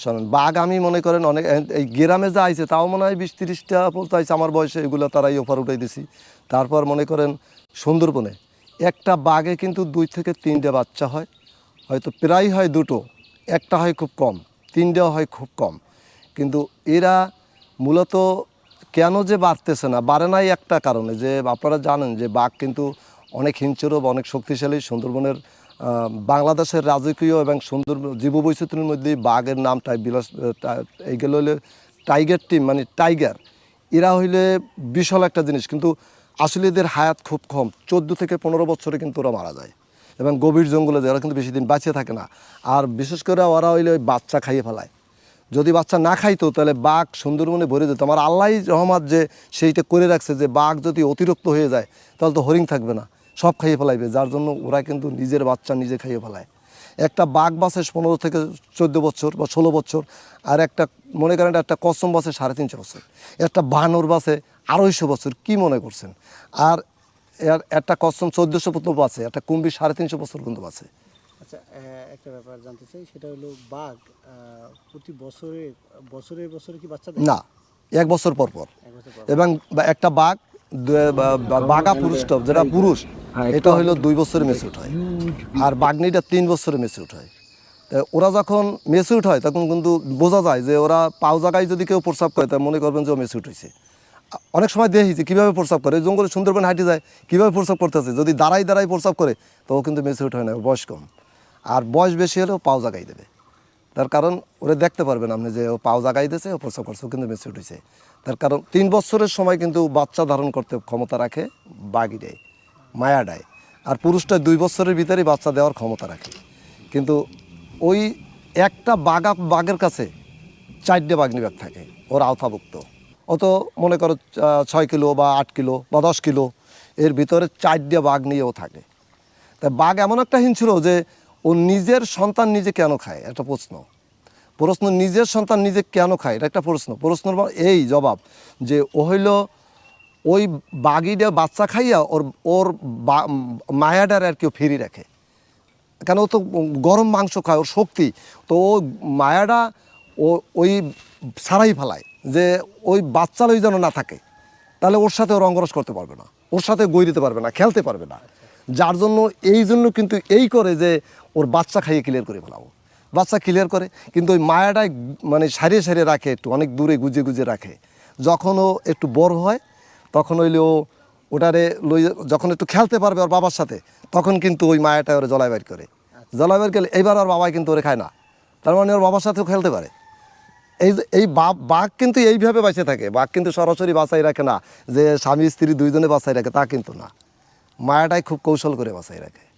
শোনেন বাঘ আমি মনে করেন অনেক এই গ্রামে যা আইছে তাও মনে হয় বিশ তিরিশটা পর্যন্ত আইছে আমার বয়সে, এগুলো তারাই অফার উঠাই দিছি। তারপর মনে করেন সুন্দরবনে একটা বাঘে কিন্তু দুই থেকে তিনটে বাচ্চা হয়, হয়তো প্রায় হয় দুটো, একটা হয় খুব কম, তিনটেও হয় খুব কম। কিন্তু এরা মূলত কেন যে বাড়তেছে না, বাড়ে নাই একটা কারণে যে আপনারা জানেন যে বাঘ কিন্তু অনেক হিংস্র অনেক শক্তিশালী সুন্দরবনের বাংলাদেশের রাজকীয় এবং সুন্দর জীববৈচিত্র্যের মধ্যে বাঘের নামটাই বিলাস এইগুলো হলে টাইগার টিম মানে টাইগার এরা হইলে বিশাল একটা জিনিস, কিন্তু আসলে এদের হায়াত খুব কম। চোদ্দ থেকে পনেরো বছরে কিন্তু ওরা মারা যায়। এবং গভীর জঙ্গলে যায় ওরা কিন্তু বেশি দিন বাঁচিয়ে থাকে না। আর বিশেষ করে ওরা হইলে ওই বাচ্চা খাইয়ে ফেলায়। যদি বাচ্চা না খাইতো, তাহলে বাঘ সুন্দরবনে ভরে যেত। আমার আল্লাহ রহমত যে সেইটা করে রাখছে, যে বাঘ যদি অতিরিক্ত হয়ে যায়, তাহলে তো হরিণ থাকবে না। সব খাইয়ে ফেলাইবে যার জন্য ওরা কিন্তু নিজের বাচ্চা নিজে খাইয়ে ফেলায়। একটা বাঘ বাসে পনেরো থেকে চোদ্দ বছর বা ষোলো বছর আর একটা মনে করেন একটা কসম বাসে সাড়ে তিনশো বছর একটা বানর বাসে আড়াইশো বছর কি মনে করছেন? আর এর একটা কসম চোদ্দোশো পর্যন্ত বাসে একটা কুম্ভি সাড়ে তিনশো বছর পর্যন্ত বাসে। আচ্ছা একটা ব্যাপার জানতে চাই সেটা হলো বাঘ প্রতি বছরে বছরে বছরে কি বাচ্চা না এক বছর পর পর। এবং একটা বাঘ বাঘা পুরুষটা যেটা পুরুষ এটা হইল দুই বছরে মেসিউট হয়। আর বাগনিটা তিন বছরে মেসিউট হয়। ওরা যখন মেসিউট হয় তখন কিন্তু বোঝা যায় যে ওরা পাও জায়গায় যদি কেউ প্রস্রাব করে তা মনে করবেন যে ও মেসিউট হয়েছে অনেক সময় দেখেছি কীভাবে প্রস্রাব করে জঙ্গলে সুন্দরবন হাঁটি যায় কীভাবে প্রস্রাব করতেছে যদি দাঁড়াই দাঁড়াই প্রস্রাব করে তো ও কিন্তু মেসিউট হয় না বয়স কম। আর বয়স বেশি হলেও পাও জাগাই দেবে। তার কারণ ওরা দেখতে পারবেন আপনি যে ও পাও জাগাই দিয়েছে ও প্রসব করছে ও কিন্তু মেসিউট হয়েছে তার কারণ তিন বছরের সময় কিন্তু বাচ্চা ধারণ করতে ক্ষমতা রাখে বাঘি মায়া দেয় আর পুরুষটা দুই বছরের ভিতরেই বাচ্চা দেওয়ার ক্ষমতা রাখে। কিন্তু ওই একটা বাঘা বাঘের কাছে চারটে বাঘনি ব্যাগ থাকে, ওর আওতাভুক্ত। অত মনে করো ছয় কিলো বা আট কিলো বা দশ কিলো, এর ভিতরে চারটে বাঘ নিয়েও থাকে। তা বাঘ এমন একটা হিংস্র যে, ও নিজের সন্তান নিজে কেন খায়? একটা প্রশ্ন। প্রশ্ন, নিজের সন্তান নিজে কেন খায়? এটা একটা প্রশ্ন। প্রশ্নের বা- এই জবাব যে, ও হইল ওই বাঘিটা বাচ্চা খাইয়া ওর ওর মায়াডার আর কেউ ফেরি রাখে। কেন ও তো গরম মাংস খায়, ওর শক্তি। তো ও মায়াটা ও ওই সারাই ফেলায় যে ওই বাচ্চা ওই যেন না থাকে। তাহলে ওর সাথে ওর অঙ্গরস করতে পারবে না। ওর সাথে গই দিতে পারবে না, খেলতে পারবে না। যার জন্য, এই জন্য কিন্তু এই করে যে ওর বাচ্চা খাইয়ে ক্লিয়ার করে ফেলাবো বাচ্চা ক্লিয়ার করে, কিন্তু ওই মায়াটাই মানে সারিয়ে সারিয়ে রাখে একটু, অনেক দূরে গুজে গুজে রাখে। যখন ও একটু বড় হয় তখন হইলে ও ওটারে লই যখন একটু খেলতে পারবে ওর বাবার সাথে তখন কিন্তু ওই মায়াটা ওরা জলায় করে। জলায় বাইর গেলে এইবার ওর বাবাই কিন্তু ওরে খায় না। তার মানে ওর বাবার সাথেও খেলতে পারে। এই যে- এই বাঘ কিন্তু এইভাবে বাঁচে থাকে। বাঘ কিন্তু সরাসরি বাঁচাই রাখে না। যে স্বামী স্ত্রী দুইজনে বাঁচাই রাখে তা কিন্তু না। মায়াটাই খুব কৌশল করে বাঁচাই রাখে।